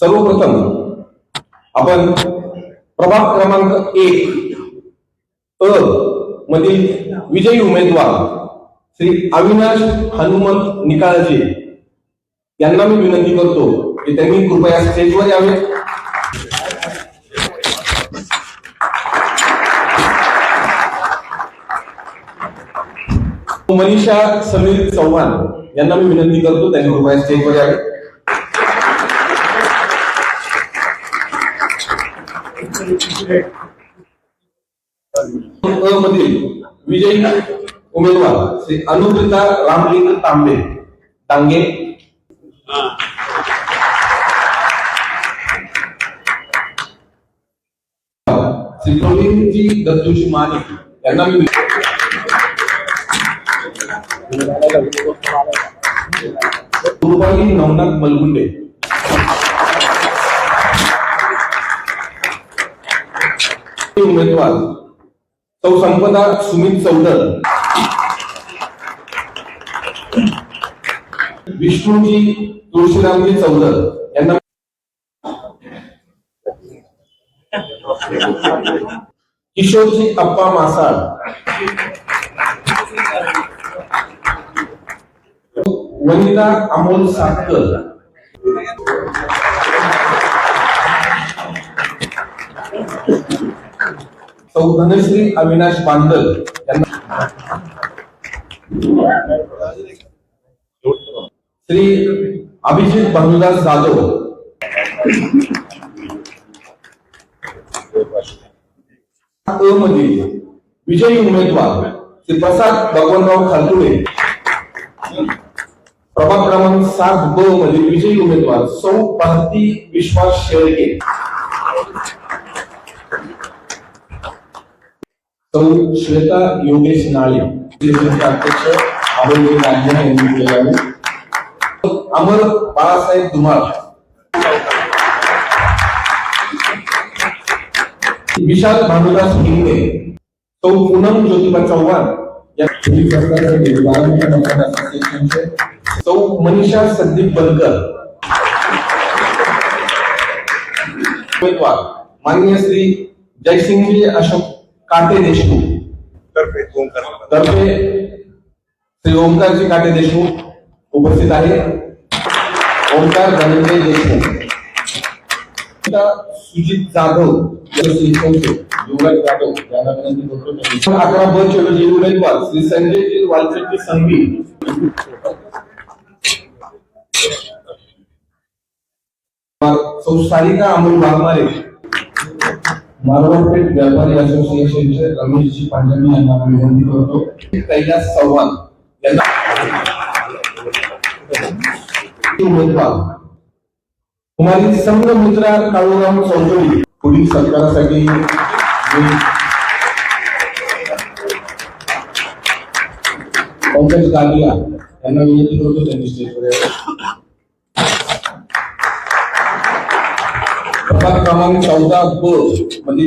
सर्वप्रथम आपण प्रभाग क्रमांक एक अ मधील विजयी उमेदवार श्री अविनाश हनुमंत निकाळजे यांना मी विनंती करतो की त्यांनी कृपया स्टेजवर यावे. मनीषा समीर चव्हाण यांना मी विनंती करतो त्यांनी कृपया स्टेजवर यावे. मधील विजयी उमेदवार श्री अनुप्रिता रामलिंग तांबे टांगे श्री प्रवीणजी दत्तूजी माने, यांना मी रुपाली नवनाथ मलगुंडे. उमेदवार. सौ संपदा सुमित चौधर. विष्णूजी तुळशीरामजी चौधर. यांना किशोरजी अप्पा मासाळ. वनिता अमोल सातकर. सौ धनश्री अविनाश बांदल श्री अभिजित भानुदास जाधव. मधील विजयी उमेदवार श्री प्रसाद भगवानराव खालतुळे प्रभाग क्रमांक सात ब मधील विजयी उमेदवार सौ भारती विश्वास शेळके. सौ श्वेता योगेश नाळे अध्यक्ष आरोग्य रांजना यांनी केले आहे. अमर बाळासाहेब धुमाळ विशाल भानुदास हिंगे सौ पूनम ज्योतिबा चव्हाण या सरकारचे सौ मनीषा संदीप बनकर. उमेदवार. माननीय श्री जयसिंगजी अशोक काटे देशमुख। तर्फे ओंकार तर्फे श्री ओंकारजी काटे देशमुख उपस्थित आहे। ओंकार धनंजय देशमुख। सुजित जाधव श्री कौशे युवराज जाधव यांना विनंती करतो अकरा ब चे विजयी श्री संजयजी वालचंदी संघवी सौ सारिका अमोल वाघमारे मारवाडपेठ व्यापारी असोसिएशनचे रमेशजी पांडवी यांना विनंती करतो कैलास चव्हाण यांना कुमारी संघमित्रा काळूराम चौधरी पुढील सत्कारासाठी मी पंकज गालिया यांना विनंती करतो त्यांनी स्टेजवर प्रभाग क्रमांक चौदा ब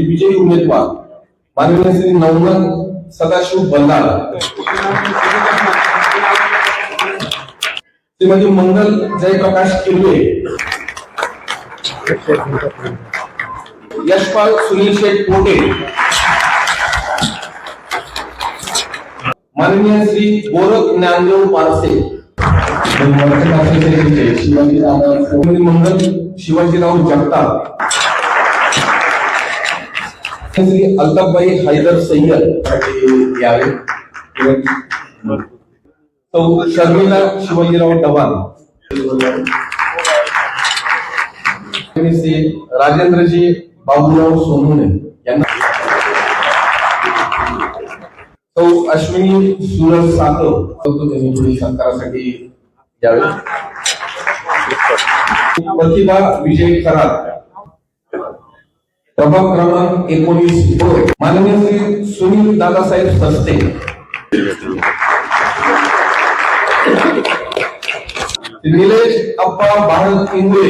विजयी उमेदवार. माननीय श्री नवनाथ सदाशिव बंधार श्रीमती मंगल जयप्रकाश किर्वे यशपाल सुनील शेठ पोटे माननीय श्री गोरख ज्ञानदेव पारसे. शिवाजीराव मंगल शिवाजीराव जगताप श्री अल्ताफबाई हैदर सय्यद यावे सौ शर्मिला शिवाजीराव डवान श्री राजेंद्रजी बाबूराव सोनुने यांना सौ अश्विनी सूरज सातव त्यांनी पुढील सत्कारासाठी यावे प्रतिभा विजय करार प्रभाग क्रमांक एकोणीस माननीय श्री सुनील दादासाहेब सस्ते. निलेश अप्पा भारत इंगळे.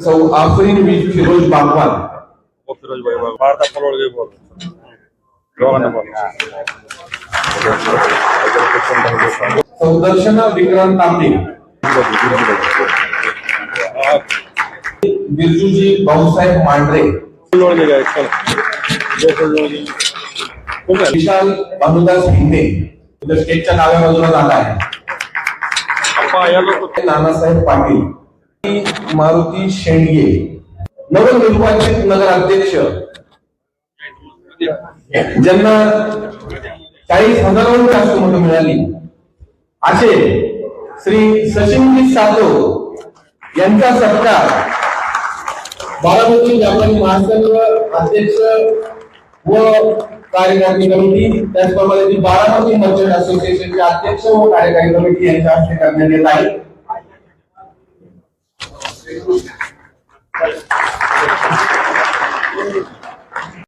सौ आफरीन बी फिरोज बागवान. फिरोज भाई बोल भारता सौदर्शना विक्रांत तांबे बिरजूजी भाऊसाहेब मांढरे. विशाल भानुदास हिंदे इथं स्टेजच्या डाव्या बाजूला जागा आहे. नानासाहेब पाटील. मारुती शेंडगे. नवनिर्वाचित नगराध्यक्ष. ज्यांना चाळीस हजारांहून जास्त मतं मिळाली. असे श्री सचिनजी सातव यांचा सत्कार बारामती व्यापारी महासंघ अध्यक्ष व कार्यकारी कमिटी त्याचप्रमाणे ती बारामती मर्चंट असोसिएशनचे अध्यक्ष व कार्यकारी कमिटी यांच्या हस्ते करण्यात येत आहे.